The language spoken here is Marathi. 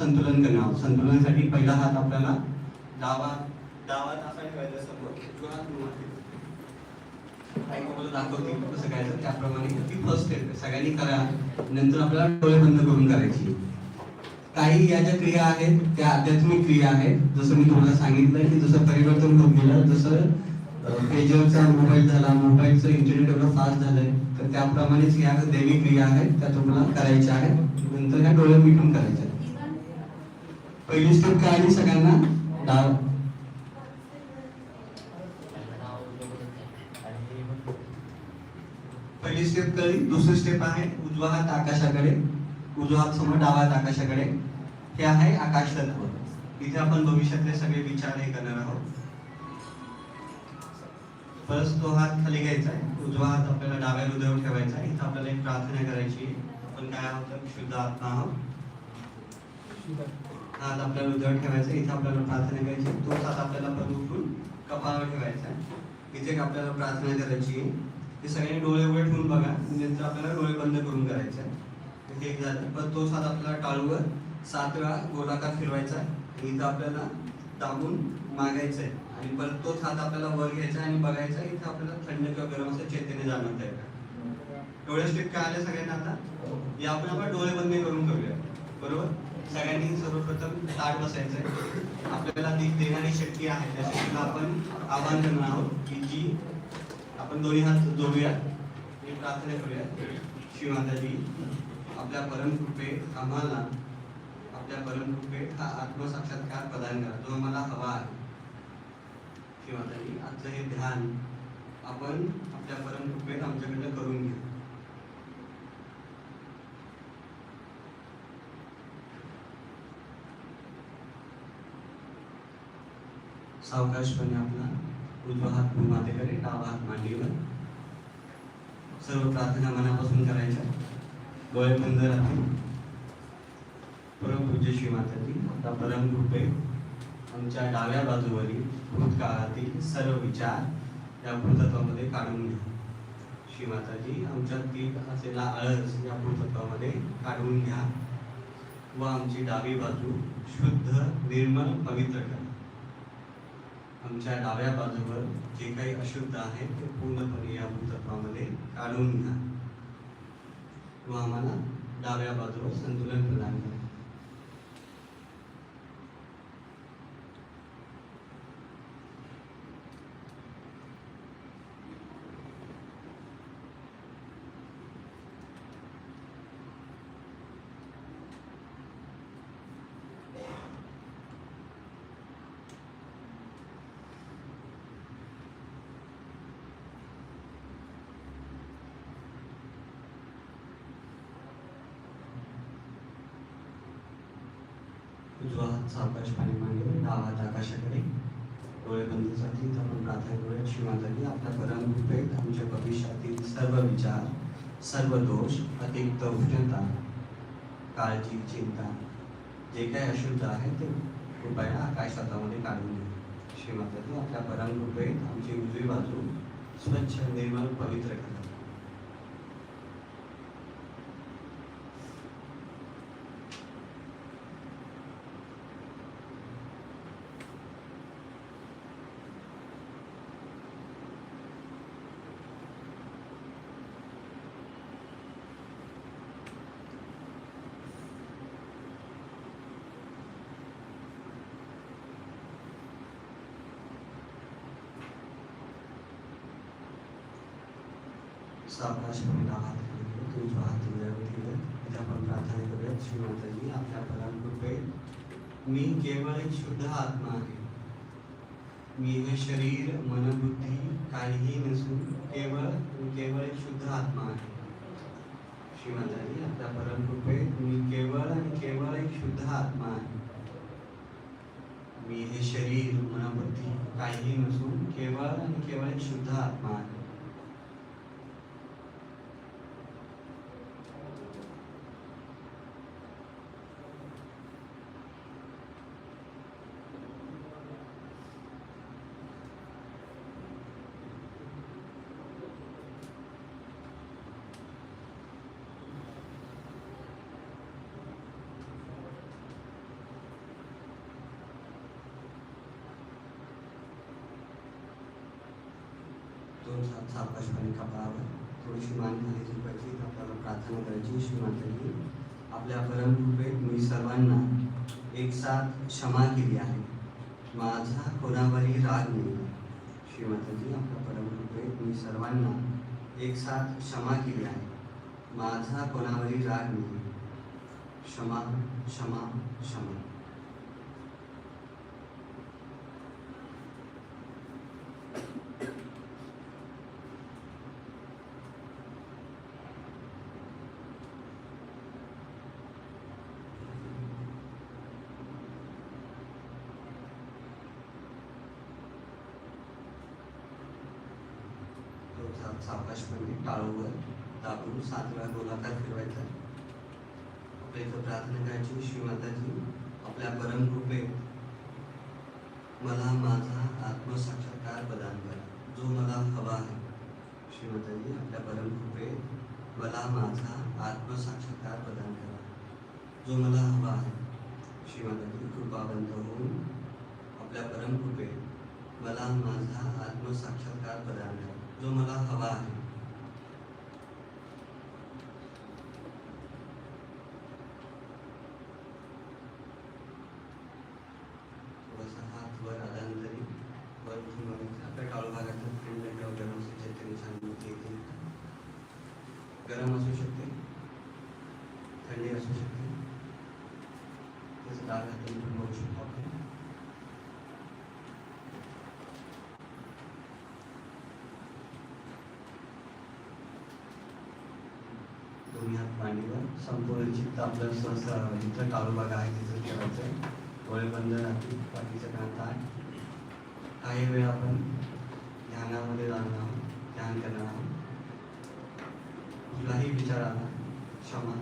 संतुलन करणं आहोत. संतुलनासाठी पहिला हात आपल्याला डावा डावा असा ठेवायचा समोर दाखवतील कसं करायचं त्याप्रमाणे ती फर्स्ट स्टेप सगळ्यांनी करा. नंतर आपल्याला डोळे बंद करून करायची. काही या ज्या क्रिया आहेत त्या आध्यात्मिक क्रिया आहेत. जसं मी तुम्हाला सांगितलं की जसं परिवर्तन होत गेलं जसं पेजरचा मोबाईल झाला मोबाईलचं इंटरनेट एवढं फास्ट झालंय तर त्याप्रमाणेच या दैवी क्रिया आहेत त्या तुम्हाला करायच्या आहेत. नंतर ह्या डोळे मिटून करायच्या आहेत. पहिली स्टेप काय आली सगळ्यांना डाव. पहिली स्टेप कळली दुसरी स्टेप आहे उजवा हात आकाशाकडे उजवा हात समोर डावा हात आकाशाकडे. हे आहे आकाश तत्व. इथे आपण भविष्यातले सगळे विचार हे करणार आहोत. परत तो हात खाली घ्यायचा आहे. उजवा हात आपल्याला डाव्या हृदयावर ठेवायचा आहे. इथं आपल्याला एक प्रार्थना करायची आपण काय आहोत? शुद्ध आत्मा आहोत. हात आपल्याला हृदयावर ठेवायचा आहे. इथं आपल्याला प्रार्थना करायची तोच हात आपल्याला परत उठून कपाळावर ठेवायचा आहे. इथे आपल्याला प्रार्थना करायची आहे. ते सगळ्यांनी डोळे उघडे ठेवून बघा. म्हणजे नंतर आपल्याला डोळे बंद करून करायचे आहे. एक झालं. पण तोच हात आपल्याला टाळूवर सात वेळा गोलाकार फिरवायचा आहे. आणि इथं आपल्याला दाबून मागायचं आहे. आणि परत तोच हात आपल्याला वर घ्यायचा आणि बघायचा इथं आपल्याला थंड किंवा गरम असं चैतन्य जाणवत आहे का एवढ्या स्टेप काय आल्या सगळ्यांना आता? या आपण आपण डोळे बंद करून करूया. बरोबर? सगळ्यांनी सर्वप्रथम ताट बसायचं आहे आपल्याला ती देणारी शक्ती आहे. त्या शक्तीला आपण आव्हान करणार आहोत की जी आपण दोन्ही हात जोडूया आणि प्रार्थना करूया शिवमाताजी आपल्या परमकृपे आम्हाला आपल्या परमकृपे हा आत्मसाक्षात्कार प्रदान करा. जो आम्हाला हवा आहे. शिवमाताजी आजचं हे ध्यान आपण आपल्या परमकृपेत आमच्याकडनं करून घेऊ. सावकाशपणे आपला उजवा हात मातेकडे डावा हात मांडीवर. सर्व प्रार्थना मनापासून करायच्या. डोळे बंद राहतील परमपूज्य श्री माताजी आता परम कृपे आमच्या डाव्या बाजूवरील भूतकाळातील सर्व विचार या भूतत्वामध्ये काढून घ्या श्री माताजी आमच्यातील असलेला आळस या भूतत्वामध्ये काढून घ्या. व आमची डावी बाजू शुद्ध निर्मल पवित्र करा. आमच्या डाव्या बाजूवर जे काही अशुद्ध आहे ते पूर्णपणे या भूतत्वामध्ये काढून घ्या. व आम्हाला डाव्या बाजूवर संतुलन प्रदान करा उजवा हात सावकाश पाणी मांडीवर डावा हात आकाशाकडे डोळे बंद जातील आपण प्रार्थना करूया श्रीमाताजी आपल्या परम आमच्या भविष्यातील सर्व विचार सर्व दोष अतिरिक्त उष्णता काळजी चिंता जे काही अशुद्ध आहे ते कृपया आकाश तत्वामध्ये काढून घ्या. श्रीमाताजी आपल्या परम आमची उजवी बाजू स्वच्छ निर्मल पवित्र करा. सावकाशपणे डावा आहात खाली घेऊन हात हृदयावर आपण प्रार्थना करूया श्री माताजी आपल्या परम मी केवळ एक शुद्ध आत्मा आहे मी हे शरीर मन बुद्धी काहीही नसून केवळ केवळ एक शुद्ध आत्मा आहे श्री आपल्या परमकृपे मी केवळ आणि केवळ एक शुद्ध आत्मा आहे मी हे शरीर मन बुद्धी काहीही नसून केवळ आणि केवळ एक शुद्ध आत्मा आहे. दोन सात सावकाशपणे कपाळावर थोडीशी मान खाली झुकायची आपल्याला प्रार्थना करायची श्रीमाताजी आपल्या परमकृपेत मी सर्वांना एक साथ क्षमा केली आहे. माझा कोणावरही राग नाही. श्रीमाताजी आपल्या परमकृपेत मी सर्वांना एक साथ क्षमा केली आहे. माझा कोणावरही राग नाही. क्षमा क्षमा क्षमा तो सा- सावकाशपणे टाळूवर दाबून सात वेळा गोलाकार फिरवायचा. आपल्या इथं प्रार्थना करायची श्रीमाताजी आपल्या परमकृपेत मला माझा आत्मसाक्षात्कार प्रदान करा. जो मला हवा आहे. श्रीमताजी आपल्या परमकृपेत मला माझा आत्मसाक्षात्कार प्रदान करा. जो मला हवा आहे. श्रीमताजी कृपा बंद होऊन आपल्या परमकृपेत मला माझा आत्मसाक्षात्कार प्रदान करा. जो मला हवा आहे. थोडासा हात वर आल्यानंतरही वर उठून आपल्या काळू भागातलं थंड किंवा गरम असू चैतन्य शांती येते गरम असू शकते थंडी असू शकते. त्याचं डाग हाताने पण बघू शकतो आपण दोन्ही हात संपूर्ण चित्त आपलं स्वस्त इथं काळू आहे तिथं ठेवायचं डोळे बंद राहतील बाकीचं काम ताट काही वेळ आपण ध्यानामध्ये जाणार आहोत ध्यान करणार आहोत. कुठलाही विचार आला क्षमा.